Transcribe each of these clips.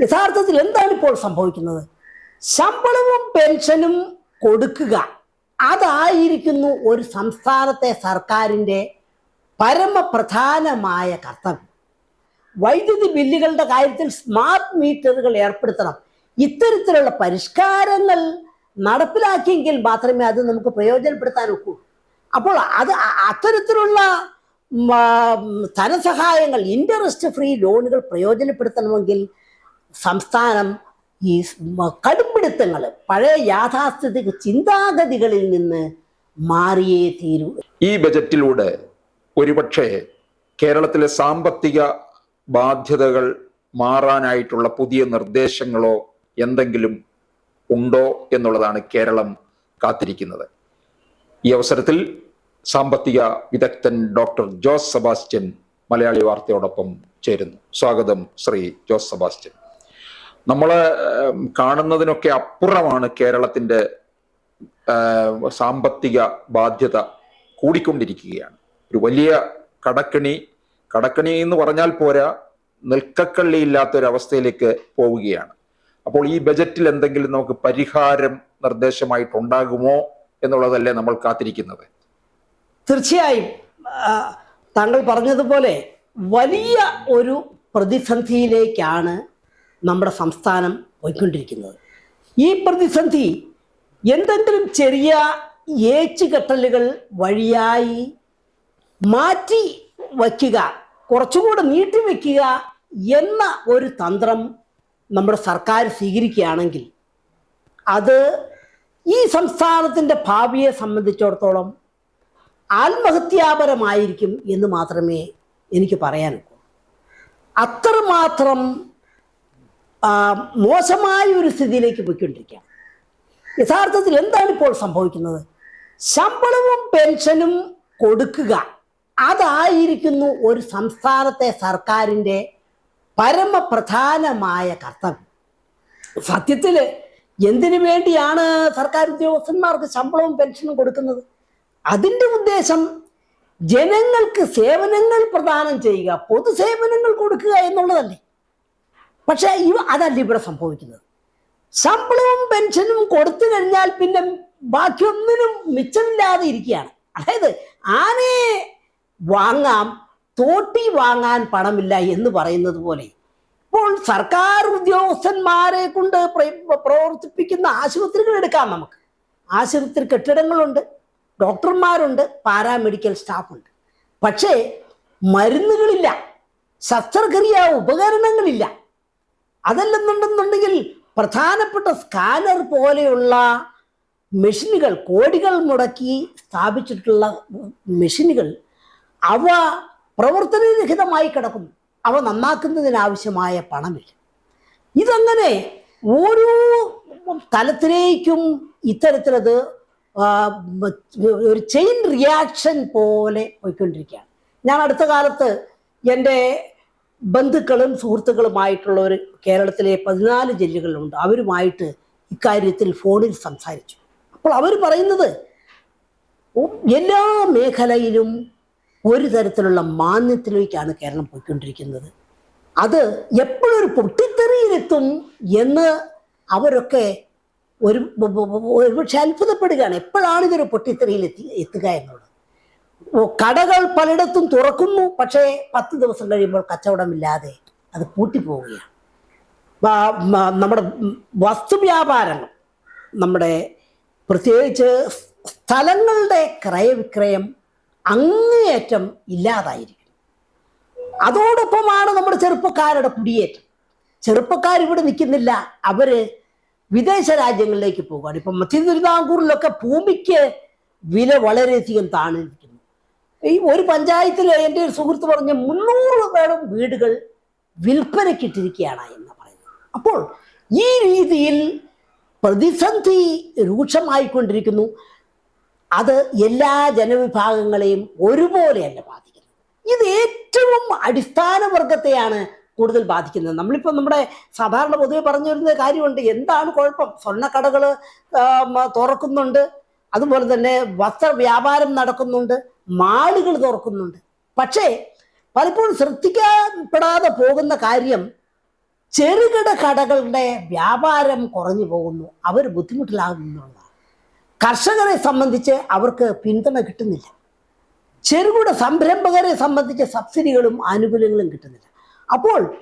യഥാർത്ഥത്തിൽ എന്താണ് ഇപ്പോൾ സംഭവിക്കുന്നത്? ശമ്പളവും പെൻഷനും കൊടുക്കുക. അതായിരിക്കുന്നു ഒരു സംസ്ഥാനത്തെ സർക്കാരിന്റെ പരമപ്രധാനമായ കർത്തവ്യം. വൈദ്യുതി ബില്ലുകളുടെ കാര്യത്തിൽ സ്മാർട്ട് മീറ്ററുകൾ ഏർപ്പെടുത്തണം. ഇത്തരത്തിലുള്ള പരിഷ്കാരങ്ങൾ നടപ്പിലാക്കിയെങ്കിൽ മാത്രമേ അത് നമുക്ക് പ്രയോജനപ്പെടുത്താൻ ഒക്കൂ. അപ്പോൾ അത് അത്തരത്തിലുള്ള ധനസഹായങ്ങൾ ഇൻട്രസ്റ്റ് ഫ്രീ ലോണുകൾ പ്രയോജനപ്പെടുത്തണമെങ്കിൽ സംസ്ഥാനം ഈ കടുംപിടുത്തങ്ങൾ പഴയ യാഥാസ്ഥിതിക ചിന്താഗതികളിൽ നിന്ന് മാറിയേ തീരൂ. ഈ ബജറ്റിലൂടെ ഒരുപക്ഷെ കേരളത്തിലെ സാമ്പത്തിക ബാധ്യതകൾ മാറാനായിട്ടുള്ള പുതിയ നിർദ്ദേശങ്ങളോ എന്തെങ്കിലും ഉണ്ടോ എന്നുള്ളതാണ് കേരളം കാത്തിരിക്കുന്നത്. ഈ അവസരത്തിൽ സാമ്പത്തിക വിദഗ്ധൻ ഡോക്ടർ ജോസ് സെബാസ്റ്റ്യൻ മലയാളി വാർത്തയോടൊപ്പം ചേരുന്നു. സ്വാഗതം ശ്രീ ജോസ് സെബാസ്റ്റ്യൻ. നമ്മൾ കാണുന്നതിനൊക്കെ അപ്പുറമാണ് കേരളത്തിന്റെ സാമ്പത്തിക ബാധ്യത കൂടിക്കൊണ്ടിരിക്കുകയാണ്. ഒരു വലിയ കടക്കണി കടക്കണി എന്ന് പറഞ്ഞാൽ പോരാ നിൽക്കക്കള്ളി ഇല്ലാത്ത ഒരു അവസ്ഥയിലേക്ക് പോവുകയാണ്. അപ്പോൾ ഈ ബജറ്റിൽ എന്തെങ്കിലും നമുക്ക് പരിഹാരം നിർദ്ദേശമായിട്ടുണ്ടാകുമോ എന്നുള്ളതല്ലേ നമ്മൾ കാത്തിരിക്കുന്നത്? തീർച്ചയായും താങ്കൾ പറഞ്ഞതുപോലെ വലിയ ഒരു പ്രതിസന്ധിയിലേക്കാണ് നമ്മുടെ സംസ്ഥാനം പോയിക്കൊണ്ടിരിക്കുന്നത്. ഈ പ്രതിസന്ധി എന്തെങ്കിലും ചെറിയ ഏച്ചുകെട്ടലുകൾ വഴിയായി മാറ്റി വയ്ക്കുക കുറച്ചുകൂടെ നീട്ടി വയ്ക്കുക എന്ന ഒരു തന്ത്രം നമ്മുടെ സർക്കാർ സ്വീകരിക്കുകയാണെങ്കിൽ അത് ഈ സംസ്ഥാനത്തിന്റെ ഭാവിയെ സംബന്ധിച്ചിടത്തോളം ആത്മഹത്യാപരമായിരിക്കും എന്ന് മാത്രമേ എനിക്ക് പറയാനുള്ളൂ. അത്രമാത്രം മോശമായ ഒരു സ്ഥിതിയിലേക്ക് പോയിക്കൊണ്ടിരിക്കുകയാണ് യഥാർത്ഥത്തിൽ എന്താണ് ഇപ്പോൾ സംഭവിക്കുന്നത്? ശമ്പളവും പെൻഷനും കൊടുക്കുക. അതായിരിക്കുന്നു ഒരു സംസ്ഥാനത്തെ സർക്കാരിന്റെ പരമപ്രധാനമായ കർത്തവ്യം. സത്യത്തിൽ എന്തിനു വേണ്ടിയാണ് സർക്കാർ ഉദ്യോഗസ്ഥന്മാർക്ക് ശമ്പളവും പെൻഷനും കൊടുക്കുന്നത്? അതിന്റെ ഉദ്ദേശം ജനങ്ങൾക്ക് സേവനങ്ങൾ പ്രദാനം ചെയ്യുക പൊതുസേവനങ്ങൾ കൊടുക്കുക എന്നുള്ളതല്ലേ. പക്ഷേ ഇവ അതല്ല ഇവിടെ സംഭവിക്കുന്നത്. ശമ്പളവും പെൻഷനും കൊടുത്തു കഴിഞ്ഞാൽ പിന്നെ ബാക്കിയൊന്നിനും മിച്ചമില്ലാതെ ഇരിക്കുകയാണ്. അതായത് ആനയെ വാങ്ങാം തോട്ടി വാങ്ങാൻ പണമില്ല എന്ന് പറയുന്നത് പോലെ. ഇപ്പോൾ സർക്കാർ ഉദ്യോഗസ്ഥന്മാരെ കൊണ്ട് പ്രവർത്തിപ്പിക്കുന്ന ആശുപത്രികൾ എടുക്കാം നമുക്ക്. ആശുപത്രി കെട്ടിടങ്ങളുണ്ട് ഡോക്ടർമാരുണ്ട് പാരാമെഡിക്കൽ സ്റ്റാഫുണ്ട്. പക്ഷേ മരുന്നുകളില്ല ശസ്ത്രക്രിയ ഉപകരണങ്ങളില്ല. അതല്ലെന്നുണ്ടെന്നുണ്ടെങ്കിൽ പ്രധാനപ്പെട്ട സ്കാനർ പോലെയുള്ള മെഷീനുകൾ കോടികൾ മുടക്കി സ്ഥാപിച്ചിട്ടുള്ള മെഷീനുകൾ അവ പ്രവർത്തനരഹിതമായി കിടക്കുന്നു. അവ നന്നാക്കുന്നതിനാവശ്യമായ പണമില്ല. ഇതങ്ങനെ ഓരോ തലത്തിലേക്കും ഇത്തരത്തിലത് ഒരു ചെയിൻ റിയാക്ഷൻ പോലെ പോയിക്കൊണ്ടിരിക്കുകയാണ്. ഞാൻ അടുത്ത കാലത്ത് എന്റെ ബന്ധുക്കളും സുഹൃത്തുക്കളുമായിട്ടുള്ളവർ കേരളത്തിലെ പതിനാല് ജില്ലകളിലുണ്ട്. അവരുമായിട്ട് ഇക്കാര്യത്തിൽ ഫോണിൽ സംസാരിച്ചു. അപ്പോൾ അവർ പറയുന്നത് എല്ലാ മേഖലയിലും ഒരു തരത്തിലുള്ള മാന്യത്തിലേക്കാണ് കേരളം പോയിക്കൊണ്ടിരിക്കുന്നത്. അത് എപ്പോഴൊരു പൊട്ടിത്തെറിയിലെത്തും എന്ന് അവരൊക്കെ ഒരു ഒരുപക്ഷെ അത്ഭുതപ്പെടുകയാണ് എപ്പോഴാണ് ഇതൊരു പൊട്ടിത്തെറിയിൽ എത്തി എത്തുക എന്നുള്ളത്? കടകൾ പലയിടത്തും തുറക്കുന്നു. പക്ഷേ പത്ത് ദിവസം കഴിയുമ്പോൾ കച്ചവടമില്ലാതെ അത് പൂട്ടിപ്പോവുകയാണ്. നമ്മുടെ വസ്തുവ്യാപാരങ്ങൾ നമ്മുടെ പ്രത്യേകിച്ച് സ്ഥലങ്ങളുടെ ക്രയവിക്രയം അങ്ങേയറ്റം ഇല്ലാതായിരിക്കും അതോടൊപ്പമാണ് നമ്മുടെ ചെറുപ്പക്കാരുടെ കുടിയേറ്റം. ചെറുപ്പക്കാർ ഇവിടെ നിൽക്കുന്നില്ല. അവർ വിദേശ രാജ്യങ്ങളിലേക്ക് പോകുകയാണ് ഇപ്പം മധ്യ തിരുവിതാംകൂറിലൊക്കെ ഭൂമിക്ക് വില വളരെയധികം താണിരിക്കുന്നു ഈ ഒരു പഞ്ചായത്തിൽ എന്റെ ഒരു സുഹൃത്ത് പറഞ്ഞ മുന്നൂറ് പേരും വീടുകൾ വിൽപ്പനയ്ക്കിട്ടിരിക്കുകയാണ് എന്ന് പറയുന്നത് അപ്പോൾ ഈ രീതിയിൽ പ്രതിസന്ധി രൂക്ഷമായിക്കൊണ്ടിരിക്കുന്നു. അത് എല്ലാ ജനവിഭാഗങ്ങളെയും ഒരുപോലെയല്ല ബാധിക്കുന്നു ഇത് ഏറ്റവും അടിസ്ഥാന വർഗത്തെയാണ് കൂടുതൽ ബാധിക്കുന്നത്. നമ്മളിപ്പോൾ നമ്മുടെ സാധാരണ പൊതുവെ പറഞ്ഞു വരുന്ന കാര്യമുണ്ട്. എന്താണ് കുഴപ്പം? സ്വർണക്കടകൾ തുറക്കുന്നുണ്ട്. അതുപോലെ തന്നെ വസ്ത്ര വ്യാപാരം നടക്കുന്നുണ്ട്. മാളുകൾ തുറക്കുന്നുണ്ട് പക്ഷേ പലപ്പോഴും ശ്രദ്ധിക്കപ്പെടാതെ പോകുന്ന കാര്യം ചെറുകിട കടകളുടെ വ്യാപാരം കുറഞ്ഞു പോകുന്നു. അവർ ബുദ്ധിമുട്ടിലാകുന്നുള്ളതാണ് കർഷകരെ സംബന്ധിച്ച് അവർക്ക് പിന്തുണ കിട്ടുന്നില്ല. ചെറുകിട സംരംഭകരെ സംബന്ധിച്ച് സബ്സിഡികളും ആനുകൂല്യങ്ങളും കിട്ടുന്നില്ല. അപ്പോൾ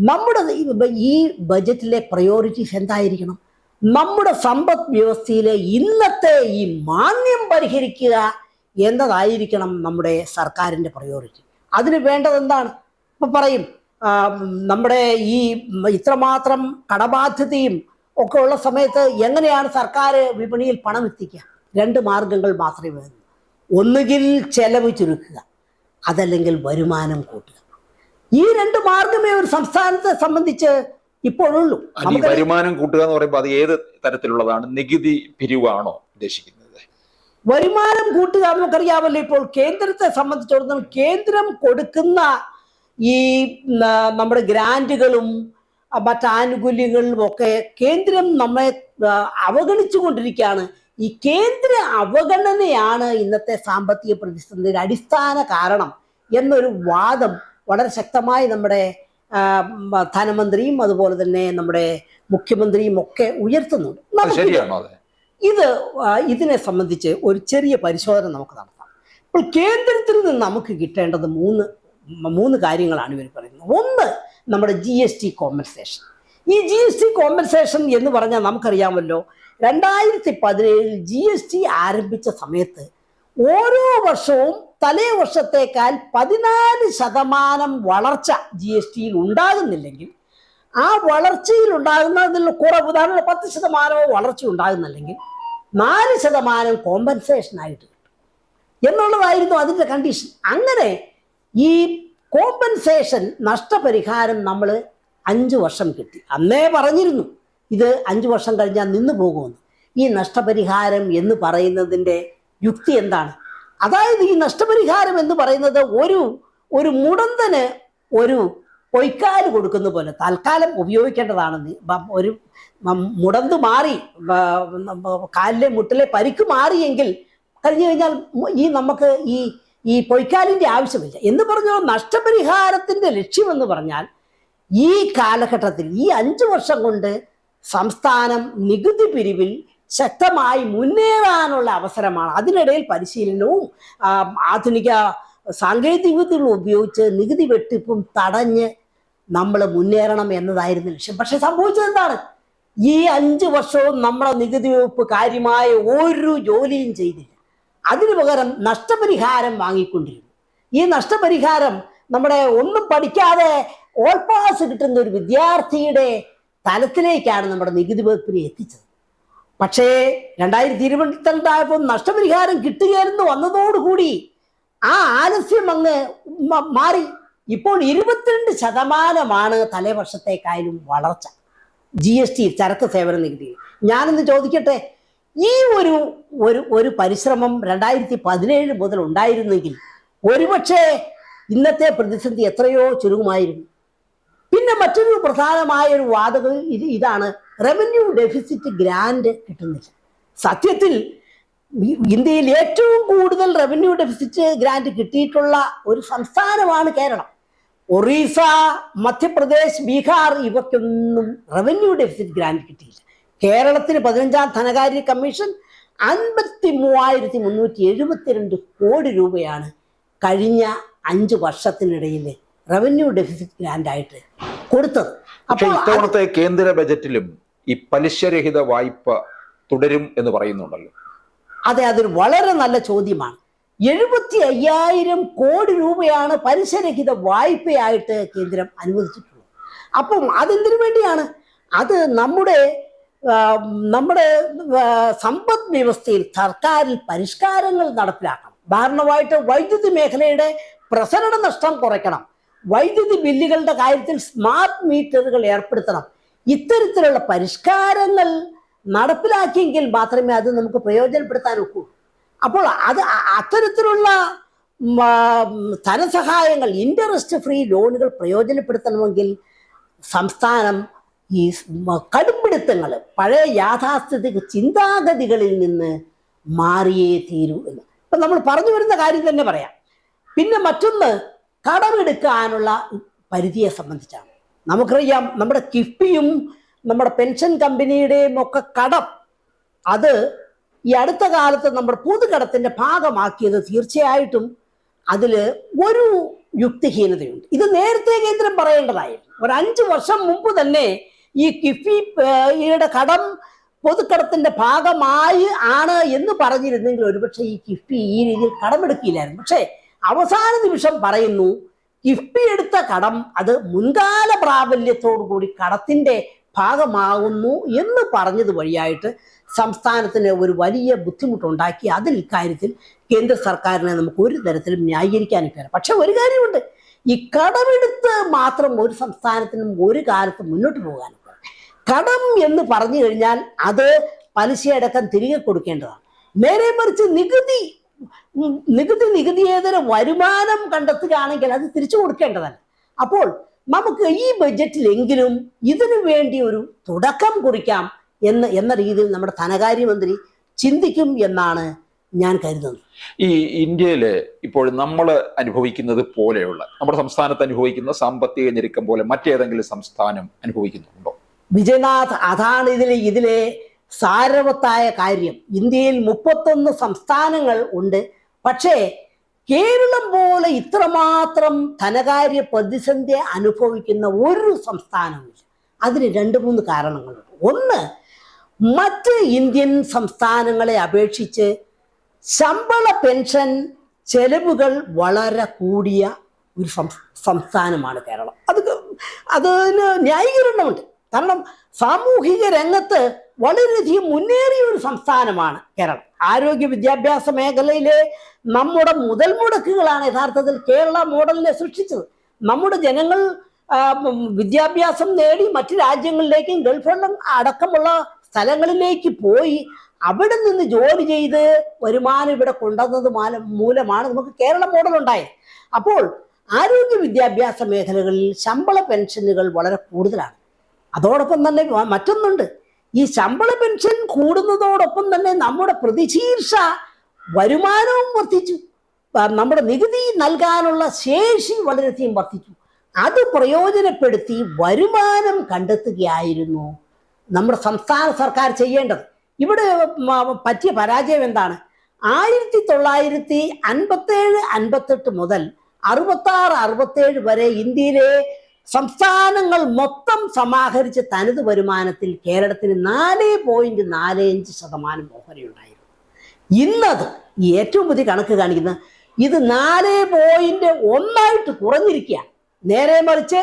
നമ്മുടെ ഈ- ബജറ്റിലെ പ്രയോറിറ്റീസ് എന്തായിരിക്കണം? നമ്മുടെ സമ്പദ് വ്യവസ്ഥയിലെ ഇന്നത്തെ ഈ മാന്യം പരിഹരിക്കുക എന്നതായിരിക്കണം നമ്മുടെ സർക്കാരിന്റെ പ്രയോറിറ്റി അതിന് വേണ്ടത് എന്താണ് ഇപ്പം പറയും നമ്മുടെ ഈ ഇത്രമാത്രം കടബാധ്യതയും ഒക്കെ ഉള്ള സമയത്ത് എങ്ങനെയാണ് സർക്കാർ വിപണിയിൽ പണം എത്തിക്കുക? രണ്ട് മാർഗങ്ങൾ മാത്രമേ വേണ്ടൂ ഒന്നുകിൽ ചെലവ് ചുരുക്കുക അതല്ലെങ്കിൽ വരുമാനം കൂട്ടുക. ഈ രണ്ട് മാർഗമേ ഒരു സംസ്ഥാനത്തെ സംബന്ധിച്ച് ഇപ്പോഴുള്ളൂ. വരുമാനം കൂട്ടുക എന്ന് പറയുമ്പോൾ അത് ഏത് തരത്തിലുള്ളതാണ്? നികുതി പിരിവാണോ ഉദ്ദേശിക്കുന്നത്? വരുമാനം കൂട്ടുക നമുക്കറിയാമല്ലോ ഇപ്പോൾ കേന്ദ്രത്തെ സംബന്ധിച്ചിടത്തോളം കേന്ദ്രം കൊടുക്കുന്ന ഈ നമ്മുടെ ഗ്രാന്റുകളും അഹ് മറ്റ് ആനുകൂല്യങ്ങളിലും ഒക്കെ കേന്ദ്രം നമ്മെ അവഗണിച്ചു കൊണ്ടിരിക്കുകയാണ് ഈ കേന്ദ്ര അവഗണനയാണ് ഇന്നത്തെ സാമ്പത്തിക പ്രതിസന്ധിയുടെ അടിസ്ഥാന കാരണം എന്നൊരു വാദം വളരെ ശക്തമായി നമ്മുടെ ധനമന്ത്രിയും അതുപോലെ തന്നെ നമ്മുടെ മുഖ്യമന്ത്രിയും ഒക്കെ ഉയർത്തുന്നുണ്ട്. ശരിയാണോ ഇത് ഇതിനെ സംബന്ധിച്ച് ഒരു ചെറിയ പരിശോധന നമുക്ക് നടത്താം. ഇപ്പോൾ കേന്ദ്രത്തിൽ നിന്ന് നമുക്ക് കിട്ടേണ്ടത് മൂന്ന് മൂന്ന് കാര്യങ്ങളാണ് ഇവർ പറയുന്നത്. ഒന്ന് നമ്മുടെ ജി എസ് ടി കോമ്പൻസേഷൻ ഈ ജി എസ് ടി കോമ്പൻസേഷൻ എന്ന് പറഞ്ഞാൽ നമുക്കറിയാമല്ലോ രണ്ടായിരത്തി പതിനേഴിൽ ജി എസ് ടി ആരംഭിച്ച സമയത്ത് ഓരോ വർഷവും തലേ വർഷത്തേക്കാൾ പതിനാല് ശതമാനം വളർച്ച ജി എസ് ടിയിൽ ഉണ്ടാകുന്നില്ലെങ്കിൽ ആ വളർച്ചയിൽ ഉണ്ടാകുന്നതിൽ കുറവ് ഉദാഹരണം പത്ത് ശതമാനമോ വളർച്ച ഉണ്ടാകുന്നില്ലെങ്കിൽ നാല് ശതമാനം കോമ്പൻസേഷൻ ആയിട്ട് കിട്ടും. എന്നുള്ളതായിരുന്നു അതിന്റെ കണ്ടീഷൻ അങ്ങനെ ഈ കോമ്പൻസേഷൻ നഷ്ടപരിഹാരം നമ്മൾ അഞ്ച് വർഷം കിട്ടി. അന്നേ പറഞ്ഞിരുന്നു ഇത് അഞ്ച് വർഷം കഴിഞ്ഞാൽ നിന്ന് പോകുമെന്ന്. ഈ നഷ്ടപരിഹാരം എന്ന് പറയുന്നതിന്റെ യുക്തി എന്താണ്? അതായത് ഈ നഷ്ടപരിഹാരം എന്ന് പറയുന്നത് ഒരു ഒരു മുടന്തന് ഒരു പൊയ്ക്കാൽ കൊടുക്കുന്ന പോലെ തൽക്കാലം ഉപയോഗിക്കേണ്ടതാണെന്ന്. ഒരു മുടന്തു മാറി കാലിലെ മുട്ടിലെ പരിക്ക് മാറിയെങ്കിൽ കഴിഞ്ഞു കഴിഞ്ഞാൽ ഈ നമുക്ക് ഈ ഈ പൊയ്ക്കാലിന്റെ ആവശ്യമില്ല. എന്ന് പറഞ്ഞാൽ നഷ്ടപരിഹാരത്തിന്റെ ലക്ഷ്യമെന്ന് പറഞ്ഞാൽ ഈ കാലഘട്ടത്തിൽ ഈ അഞ്ച് വർഷം കൊണ്ട് സംസ്ഥാനം നികുതി പിരിവിൽ ശക്തമായി മുന്നേറാനുള്ള അവസരമാണ്. അതിനിടയിൽ പരിശീലനവും ആധുനിക സാങ്കേതിക വിദ്യകൾ ഉപയോഗിച്ച് നികുതി വെട്ടിപ്പും തടഞ്ഞ് നമ്മൾ മുന്നേറണം എന്നതായിരുന്നു ലക്ഷ്യം. പക്ഷെ സംഭവിച്ചത് എന്താണ് ഈ അഞ്ച് വർഷവും നമ്മളെ നികുതി വകുപ്പ് കാര്യമായ ഒരു ജോലിയും ചെയ്തില്ല. അതിനു പകരം നഷ്ടപരിഹാരം വാങ്ങിക്കൊണ്ടിരുന്നു. ഈ നഷ്ടപരിഹാരം നമ്മുടെ ഒന്നും പഠിക്കാതെ ഓൾ പാസ് കിട്ടുന്ന ഒരു വിദ്യാർത്ഥിയുടെ തലത്തിലേക്കാണ് നമ്മുടെ നികുതി വകുപ്പിനെ എത്തിച്ചത്. പക്ഷേ രണ്ടായിരത്തി ഇരുപത്തിരണ്ടായപ്പോൾ നഷ്ടപരിഹാരം കിട്ടുകയായിരുന്നു വന്നതോടുകൂടി ആ ആലസ്യം അങ്ങ് മാറി. ഇപ്പോൾ ഇരുപത്തിരണ്ട് ശതമാനമാണ് തലേവർഷത്തേക്കായാലും വളർച്ച. ജി എസ് ടി ചരക്ക് സേവന നികുതി. ഞാനിന്ന് ചോദിക്കട്ടെ ഈ ഒരു ഒരു ഒരു പരിശ്രമം രണ്ടായിരത്തി പതിനേഴ് മുതൽ ഉണ്ടായിരുന്നെങ്കിൽ ഒരുപക്ഷെ ഇന്നത്തെ പ്രതിസന്ധി എത്രയോ ചുരുങ്ങുമായിരുന്നു. പിന്നെ മറ്റൊരു പ്രധാനമായ ഒരു വാദകം ഇത് ഇതാണ്. റവന്യൂ ഡെഫിസിറ്റ് ഗ്രാൻഡ് കിട്ടുന്നില്ല. സത്യത്തിൽ ഇന്ത്യയിൽ ഏറ്റവും കൂടുതൽ റവന്യൂ ഡെഫിസിറ്റ് ഗ്രാന്റ് കിട്ടിയിട്ടുള്ള ഒരു സംസ്ഥാനമാണ് കേരളം. ഒറീസ മധ്യപ്രദേശ് ബീഹാർ ഇവയ്ക്കൊന്നും റവന്യൂ ഡെഫിസിറ്റ് ഗ്രാന്റ് കിട്ടിയില്ല. കേരളത്തിന് പതിനഞ്ചാം ധനകാര്യ കമ്മീഷൻ അൻപത്തി മൂവായിരത്തി മുന്നൂറ്റി എഴുപത്തിരണ്ട് കോടി രൂപയാണ് കഴിഞ്ഞ അഞ്ച് വർഷത്തിനിടയിൽ റവന്യൂ ഡെഫിസിറ്റ് ഗ്രാൻഡായിട്ട് കൊടുത്തത്. അപ്പോൾ ഇത്തവണത്തെ കേന്ദ്ര ബജറ്റിലും ഈ പലിശരഹിത വായ്പ തുടരും എന്ന് പറയുന്നുണ്ടല്ലോ. അതെ അതൊരു വളരെ നല്ല ചോദ്യമാണ്. എഴുപത്തി അയ്യായിരം കോടി രൂപയാണ് പലിശരഹിത വായ്പയായിട്ട് കേന്ദ്രം അനുവദിച്ചിട്ടുള്ളത്. അപ്പം അതെന്തിനു വേണ്ടിയാണ്? അത് നമ്മുടെ നമ്മുടെ സമ്പദ് വ്യവസ്ഥയിൽ സർക്കാരിൽ പരിഷ്കാരങ്ങൾ നടപ്പിലാക്കണം. ഭാരണമായിട്ട് വൈദ്യുതി മേഖലയുടെ പ്രസരണ നഷ്ടം കുറയ്ക്കണം. വൈദ്യുതി ബില്ലുകളുടെ കാര്യത്തിൽ സ്മാർട്ട് മീറ്ററുകൾ ഏർപ്പെടുത്തണം. ഇത്തരത്തിലുള്ള പരിഷ്കാരങ്ങൾ നടപ്പിലാക്കിയെങ്കിൽ മാത്രമേ അത് നമുക്ക് പ്രയോജനപ്പെടുത്താൻ ഒക്കൂ. അപ്പോൾ അത് അത്തരത്തിലുള്ള ധനസഹായങ്ങൾ ഇൻട്രസ്റ്റ് ഫ്രീ ലോണുകൾ പ്രയോജനപ്പെടുത്തണമെങ്കിൽ സംസ്ഥാനം ഈ കടുംപിടുത്തങ്ങൾ പഴയ യാഥാസ്ഥിതിക ചിന്താഗതികളിൽ നിന്ന് മാറിയേ തീരൂ എന്ന്. ഇപ്പം നമ്മൾ പറഞ്ഞു വരുന്ന കാര്യം തന്നെ പറയാം. പിന്നെ മറ്റൊന്ന് കടമെടുക്കാനുള്ള പരിധിയെ സംബന്ധിച്ചാണ്. നമുക്കറിയാം നമ്മുടെ കിഫ്ബിയും നമ്മുടെ പെൻഷൻ കമ്പനിയുടെയും ഒക്കെ കടം അത് ഈ അടുത്ത കാലത്ത് നമ്മുടെ പൊതുകടത്തിന്റെ ഭാഗമാക്കിയത് തീർച്ചയായിട്ടും അതിൽ ഒരു യുക്തിഹീനതയുണ്ട്. ഇത് നേരത്തെ കേന്ദ്രം പറയേണ്ടതായിരുന്നു. ഒരു അഞ്ച് വർഷം മുമ്പ് തന്നെ ഈ കിഫി യുടെ കടം പൊതുക്കടത്തിന്റെ ഭാഗമായി ആണ് എന്ന് പറഞ്ഞിരുന്നെങ്കിൽ ഒരുപക്ഷെ ഈ കിഫ്ബി ഈ രീതിയിൽ കടമെടുക്കില്ലായിരുന്നു. പക്ഷേ അവസാന നിമിഷം പറയുന്നു കിഫ്ബി എടുത്ത കടം അത് മുൻകാല പ്രാബല്യത്തോടു കൂടി കടത്തിന്റെ ഭാഗമാകുന്നു എന്ന് പറഞ്ഞത് വഴിയായിട്ട് സംസ്ഥാനത്തിന് ഒരു വലിയ ബുദ്ധിമുട്ടുണ്ടാക്കി. അതിൽ ഇക്കാര്യത്തിൽ കേന്ദ്ര സർക്കാരിനെ നമുക്ക് ഒരു തരത്തിലും ന്യായീകരിക്കാനും കയറാം പക്ഷെ ഒരു കാര്യമുണ്ട്. ഈ കടമെടുത്ത് മാത്രം ഒരു സംസ്ഥാനത്തിനും ഒരു കാലത്ത് മുന്നോട്ട് പോകാനും കടം എന്ന് പറഞ്ഞു കഴിഞ്ഞാൽ അത് പലിശയടക്കം തിരികെ കൊടുക്കേണ്ടതാണ്. നേരെ മറിച്ച് നികുതി നികുതി നികുതിയേതര വരുമാനം കണ്ടെത്തുകയാണെങ്കിൽ അത് തിരിച്ചു കൊടുക്കേണ്ടതല്ല. അപ്പോൾ നമുക്ക് ഈ ബജറ്റിലെങ്കിലും ഇതിനു വേണ്ടി ഒരു തുടക്കം കുറിക്കാം എന്ന് എന്ന രീതിയിൽ നമ്മുടെ ധനകാര്യമന്ത്രി ചിന്തിക്കും എന്നാണ് ഞാൻ കരുതുന്നത്. ഈ ഇന്ത്യയിൽ ഇപ്പോൾ നമ്മൾ അനുഭവിക്കുന്നത് പോലെയുള്ള നമ്മുടെ സംസ്ഥാനത്ത് അനുഭവിക്കുന്ന സാമ്പത്തിക ഞെരുക്കം പോലെ മറ്റേതെങ്കിലും സംസ്ഥാനം അനുഭവിക്കുന്നുണ്ടോ? വിജയനാഥ് അതാണ് ഇതിലെ ഇതിലെ സാരവത്തായ കാര്യം. ഇന്ത്യയിൽ മുപ്പത്തൊന്ന് സംസ്ഥാനങ്ങൾ ഉണ്ട്. പക്ഷേ കേരളം പോലെ ഇത്രമാത്രം ധനകാര്യ പ്രതിസന്ധി അനുഭവിക്കുന്ന ഒരു സംസ്ഥാനവുമില്ല. അതിന് രണ്ട് മൂന്ന് കാരണങ്ങളുണ്ട്. ഒന്ന് മറ്റ് ഇന്ത്യൻ സംസ്ഥാനങ്ങളെ അപേക്ഷിച്ച് ശമ്പള പെൻഷൻ ചെലവുകൾ വളരെ കൂടിയ ഒരു സംസ്ഥാനമാണ് കേരളം. അത് അതിന് ന്യായീകരണമുണ്ട്. കാരണം സാമൂഹിക രംഗത്ത് വളരെയധികം മുന്നേറിയ ഒരു സംസ്ഥാനമാണ് കേരളം. ആരോഗ്യ വിദ്യാഭ്യാസ മേഖലയിലെ നമ്മുടെ മുതൽ മുടക്കുകളാണ് യഥാർത്ഥത്തിൽ കേരള മോഡലിനെ സൃഷ്ടിച്ചത്. നമ്മുടെ ജനങ്ങൾ വിദ്യാഭ്യാസം നേടി മറ്റു രാജ്യങ്ങളിലേക്കും ഗൾഫിലും അടക്കമുള്ള സ്ഥലങ്ങളിലേക്ക് പോയി അവിടെ നിന്ന് ജോലി ചെയ്ത് വരുമാനം ഇവിടെ കൊണ്ടുവന്നത് മൂലമാണ് നമുക്ക് കേരള മോഡൽ ഉണ്ടായത്. അപ്പോൾ ആരോഗ്യ വിദ്യാഭ്യാസ മേഖലകളിൽ ശമ്പള പെൻഷനുകൾ വളരെ കൂടുതലാണ്. അതോടൊപ്പം തന്നെ മറ്റൊന്നുണ്ട്. ഈ ശമ്പള പെൻഷൻ കൂടുന്നതോടൊപ്പം തന്നെ നമ്മുടെ പ്രതിശീർഷ വരുമാനവും വർദ്ധിച്ചു. നമ്മുടെ നികുതി നൽകാനുള്ള ശേഷി വളരെയധികം വർദ്ധിച്ചു. അത് പ്രയോജനപ്പെടുത്തി വരുമാനം കണ്ടെത്തുകയായിരുന്നു നമ്മുടെ സംസ്ഥാന സർക്കാർ ചെയ്യേണ്ടത്. ഇവിടെ പറ്റിയ പരാജയം എന്താണ്? ആയിരത്തി തൊള്ളായിരത്തി അൻപത്തേഴ് അൻപത്തെട്ട് മുതൽ അറുപത്തി ആറ് അറുപത്തേഴ് വരെ ഇന്ത്യയിലെ സംസ്ഥാനങ്ങൾ മൊത്തം സമാഹരിച്ച തനത് വരുമാനത്തിൽ കേരളത്തിന് നാല് പോയിന്റ് നാല് അഞ്ച് ശതമാനം ഓഹരിയുണ്ടായിരുന്നു. ഇന്നത് ഏറ്റവും പുതിയ കണക്ക് കാണിക്കുന്ന ഇത് നാല് പോയിന്റ് ഒന്നായിട്ട് കുറഞ്ഞിരിക്കുകയാണ്. നേരെ മറിച്ച്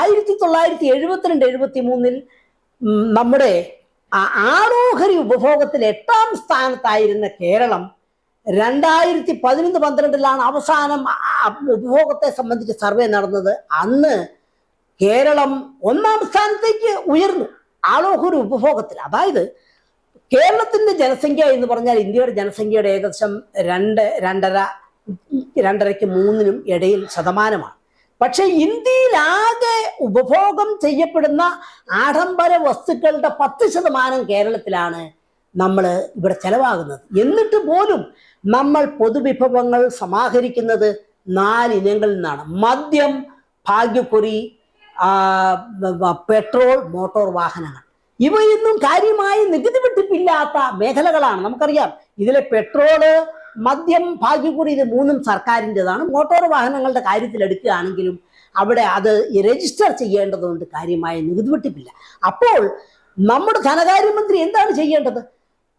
ആയിരത്തി തൊള്ളായിരത്തി എഴുപത്തിരണ്ട് എഴുപത്തി മൂന്നിൽ നമ്മുടെ ആളോഹരി ഉപഭോഗത്തിൽ എട്ടാം സ്ഥാനത്തായിരുന്ന കേരളം രണ്ടായിരത്തി പതിനൊന്ന് പന്ത്രണ്ടിലാണ് അവസാനം ഉപഭോഗത്തെ സംബന്ധിച്ച് സർവേ നടന്നത്. അന്ന് കേരളം ഒന്നാം സ്ഥാനത്തേക്ക് ഉയർന്നു. ആളോഹരി ഉപഭോഗത്തിൽ. അതായത് കേരളത്തിന്റെ ജനസംഖ്യ എന്ന് പറഞ്ഞാൽ ഇന്ത്യയുടെ ജനസംഖ്യയുടെ ഏകദേശം രണ്ട് രണ്ടര രണ്ടരയ്ക്ക് മൂന്നിനും ഇടയിൽ ശതമാനമാണ്. പക്ഷെ ഇന്ത്യയിലാകെ ഉപഭോഗം ചെയ്യപ്പെടുന്ന ആഡംബര വസ്തുക്കളുടെ പത്ത് ശതമാനം കേരളത്തിലാണ് നമ്മൾ ഇവിടെ ചെലവാകുന്നത്. എന്നിട്ട് പോലും നമ്മൾ പൊതുവിഭവങ്ങൾ സമാഹരിക്കുന്നത് നാല് ഇനങ്ങളിൽ നിന്നാണ്. മദ്യം ഭാഗ്യക്കുറി പെട്രോൾ മോട്ടോർ വാഹനങ്ങൾ. ഇവയൊന്നും കാര്യമായി നികുതി വെട്ടിപ്പില്ലാത്ത മേഖലകളാണ്. നമുക്കറിയാം ഇതിലെ പെട്രോൾ മദ്യം ഭാഗ്യക്കുറി ഇത് മൂന്നും സർക്കാരിന്റെതാണ്. മോട്ടോർ വാഹനങ്ങളുടെ കാര്യത്തിൽ എടുക്കുകയാണെങ്കിലും അവിടെ അത് രജിസ്റ്റർ ചെയ്യേണ്ടതുകൊണ്ട് കാര്യമായ നികുതി വെട്ടിപ്പില്ല. അപ്പോൾ നമ്മുടെ ധനകാര്യമന്ത്രി എന്താണ് ചെയ്യേണ്ടത്?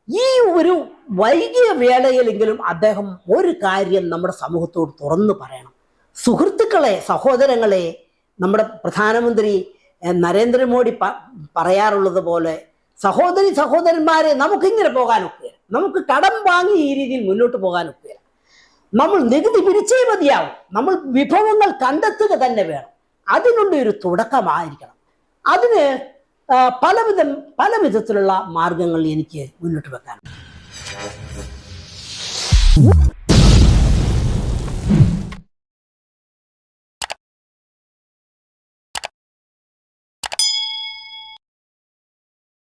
ഈ ഒരു വൈകിയ വേളയിലെങ്കിലും അദ്ദേഹം ഒരു കാര്യം നമ്മുടെ സമൂഹത്തോട് തുറന്നു പറയണം. സുഹൃത്തുക്കളെ സഹോദരങ്ങളെ നമ്മുടെ പ്രധാനമന്ത്രി നരേന്ദ്രമോദി പറയാറുള്ളത് പോലെ സഹോദരി സഹോദരന്മാരെ നമുക്കിങ്ങനെ പോകാനൊക്കെ നമുക്ക് കടം വാങ്ങി ഈ രീതിയിൽ മുന്നോട്ട് പോകാനൊക്കെ. നമ്മൾ നികുതി പിരിച്ചേ മതിയാവും. നമ്മൾ വിഭവങ്ങൾ കണ്ടെത്തുക തന്നെ വേണം. അതിനുള്ള ഒരു തുടക്കമായിരിക്കണം. അതിന് പലവിധ പലവിധം പല വിധത്തിലുള്ള മാർഗങ്ങൾ എനിക്ക് മുന്നോട്ട് വെക്കാൻ